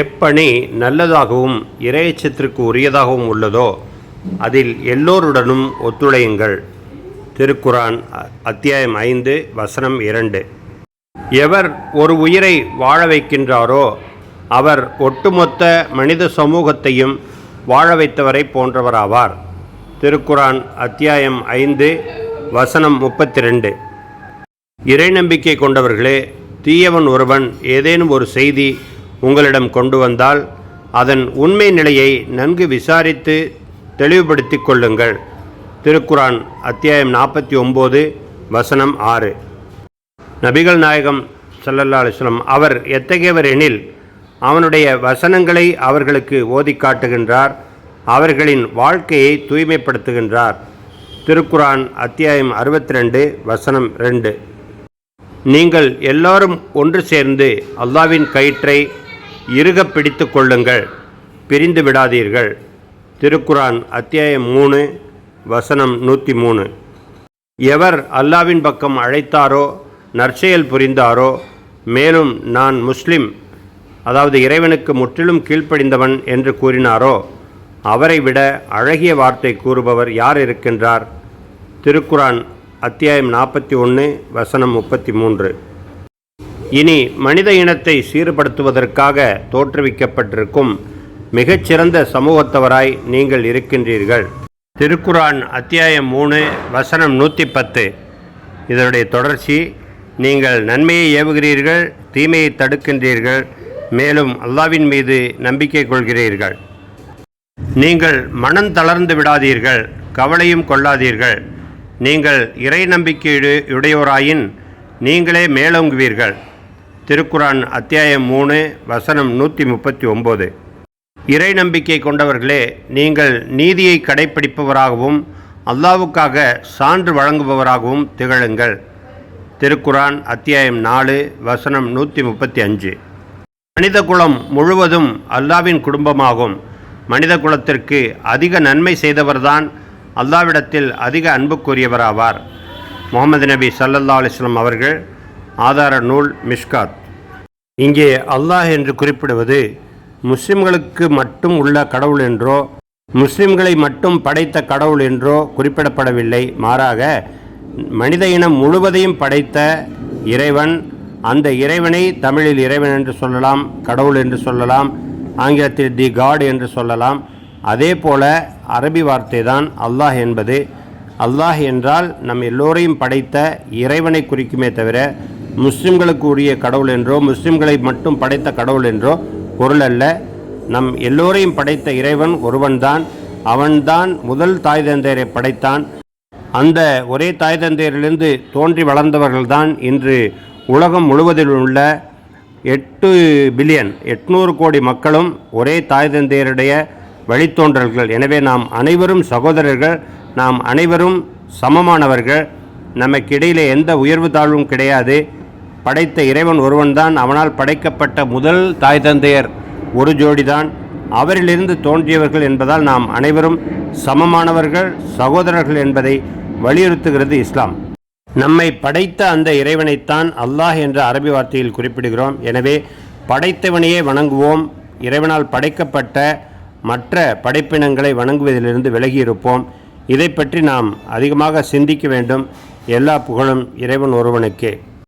எப்பணி நல்லதாகவும் இறையச்சத்திற்கு உரியதாகவும் உள்ளதோ அதில் எல்லோருடனும் ஒத்துழையுங்கள். திருக்குரான் அத்தியாயம் ஐந்து வசனம் இரண்டு. எவர் ஒரு உயிரை வாழ வைக்கின்றாரோ அவர் ஒட்டுமொத்த மனித சமூகத்தையும் வாழ வைத்தவரை போன்றவராவார். திருக்குரான் அத்தியாயம் ஐந்து வசனம் முப்பத்தி ரெண்டு இறை நம்பிக்கை கொண்டவர்களே தீயவன் ஒருவன் ஏதேனும் ஒரு செய்தி உங்களிடம் கொண்டு வந்தால் அதன் உண்மை நிலையை நன்கு விசாரித்து தெளிவுபடுத்தி கொள்ளுங்கள். திருக்குரான் அத்தியாயம் நாற்பத்தி ஒம்பது வசனம் ஆறு. நபிகள் நாயகம் சல்லல்லா அலுவலம் அவர் எத்தகையவர் எனில் அவனுடைய வசனங்களை அவர்களுக்கு ஓதி காட்டுகின்றார் அவர்களின் வாழ்க்கையை தூய்மைப்படுத்துகின்றார். திருக்குரான் அத்தியாயம் அறுபத்தி ரெண்டு வசனம் ரெண்டு. நீங்கள் எல்லாரும் ஒன்று சேர்ந்து அல்லாவின் கயிற்றை இருக பிடித்து கொள்ளுங்கள். பிரிந்து விடாதீர்கள். திருக்குரான் அத்தியாயம் மூணு வசனம் நூற்றி மூணு எவர் அல்லாவின் பக்கம் அழைத்தாரோ நற்செயல் புரிந்தாரோ மேலும் நான் முஸ்லிம் அதாவது இறைவனுக்கு முற்றிலும் கீழ்ப்படிந்தவன் என்று கூறினாரோ அவரை விட அழகிய வார்த்தை கூறுபவர் யார் இருக்கின்றார்? திருக்குரான் அத்தியாயம் நாற்பத்தி ஒன்று வசனம் முப்பத்தி மூன்று. இனி மனித இனத்தை சீர்படுத்துவதற்காக தோற்றுவிக்கப்பட்டிருக்கும் மிகச்சிறந்த சமூகத்தவராய் நீங்கள் இருக்கின்றீர்கள். திருக்குரான் அத்தியாயம் மூணு வசனம் நூற்றி பத்து. இதனுடைய தொடர்ச்சி நீங்கள் நன்மையை ஏவுகிறீர்கள் தீமையை தடுக்கின்றீர்கள் மேலும் அல்லாவின் மீது நம்பிக்கை கொள்கிறீர்கள். நீங்கள் மனம் தளர்ந்து விடாதீர்கள் கவலையும் கொள்ளாதீர்கள். நீங்கள் இறை நம்பிக்கையுடையோராயின் நீங்களே மேலோங்குவீர்கள். திருக்குரான் அத்தியாயம் மூணு வசனம் நூற்றி முப்பத்தி ஒம்பது இறை நம்பிக்கை கொண்டவர்களே நீங்கள் நீதியை கடைப்பிடிப்பவராகவும் அல்லாவுக்காக சான்று வழங்குபவராகவும் திகழுங்கள். திருக்குரான் அத்தியாயம் நாலு வசனம் நூற்றி முப்பத்தி அஞ்சு. மனித குலம் முழுவதும் அல்லாவின் குடும்பமாகும். மனித குலத்திற்கு அதிக நன்மை செய்தவர்தான் அல்லாவிடத்தில் அதிக அன்புக்குரியவராவார். முகமது நபி சல்லல்லா அலிஸ்லம் அவர்கள் ஆதார நூல் மிஷ்காத். இங்கே அல்லாஹ் என்று குறிப்பிடுவது முஸ்லிம்களுக்கு மட்டும் உள்ள கடவுள் என்றோ முஸ்லிம்களை மட்டும் படைத்த கடவுள் என்றோ குறிப்பிடப்படவில்லை. மாறாக மனித இனம் முழுவதையும் படைத்த இறைவன் அந்த இறைவனை தமிழில் இறைவன் என்று சொல்லலாம் கடவுள் என்று சொல்லலாம் ஆங்கிலத்தில் தி காட் என்று சொல்லலாம். அதே போல அரபி வார்த்தை தான் அல்லாஹ் என்பது. அல்லாஹ் என்றால் நம் எல்லோரையும் படைத்த இறைவனை குறிக்குமே தவிர முஸ்லிம்களுக்கு உரிய கடவுள் என்றோ முஸ்லிம்களை மட்டும் படைத்த கடவுள் என்றோ பொருள் அல்ல. நம் எல்லோரையும் படைத்த இறைவன் ஒருவன்தான். அவன்தான் முதல் தாய் தந்தையரை படைத்தான். அந்த ஒரே தாய் தந்தையரிலிருந்து தோன்றி வளர்ந்தவர்கள்தான் இன்று உலகம் முழுவதில் உள்ள எட்டு பில்லியன் எட்நூறு கோடி மக்களும் ஒரே தாய் தந்தையருடைய வழித்தோன்றல்கள். எனவே நாம் அனைவரும் சகோதரர்கள் நாம் அனைவரும் சமமானவர்கள். நமக்கிடையிலே எந்த உயர்வு தாழ்வும் கிடையாது. படைத்த இறைவன் ஒருவன்தான். அவனால் படைக்கப்பட்ட முதல் தாய் தந்தையர் ஒரு ஜோடிதான். அவரிலிருந்து தோன்றியவர்கள் என்பதால் நாம் அனைவரும் சமமானவர்கள் சகோதரர்கள் என்பதை வலியுறுத்துகிறது இஸ்லாம். நம்மை படைத்த அந்த இறைவனைத்தான் அல்லாஹ் என்ற அரபி வார்த்தையில் குறிப்பிடுகிறோம். எனவே படைத்தவனையே வணங்குவோம். இறைவனால் படைக்கப்பட்ட மற்ற படைப்பினங்களை வணங்குவதிலிருந்து விலகியிருப்போம். இதை பற்றி நாம் அதிகமாக சிந்திக்க வேண்டும். எல்லா புகழும் இறைவன் ஒருவனுக்கே.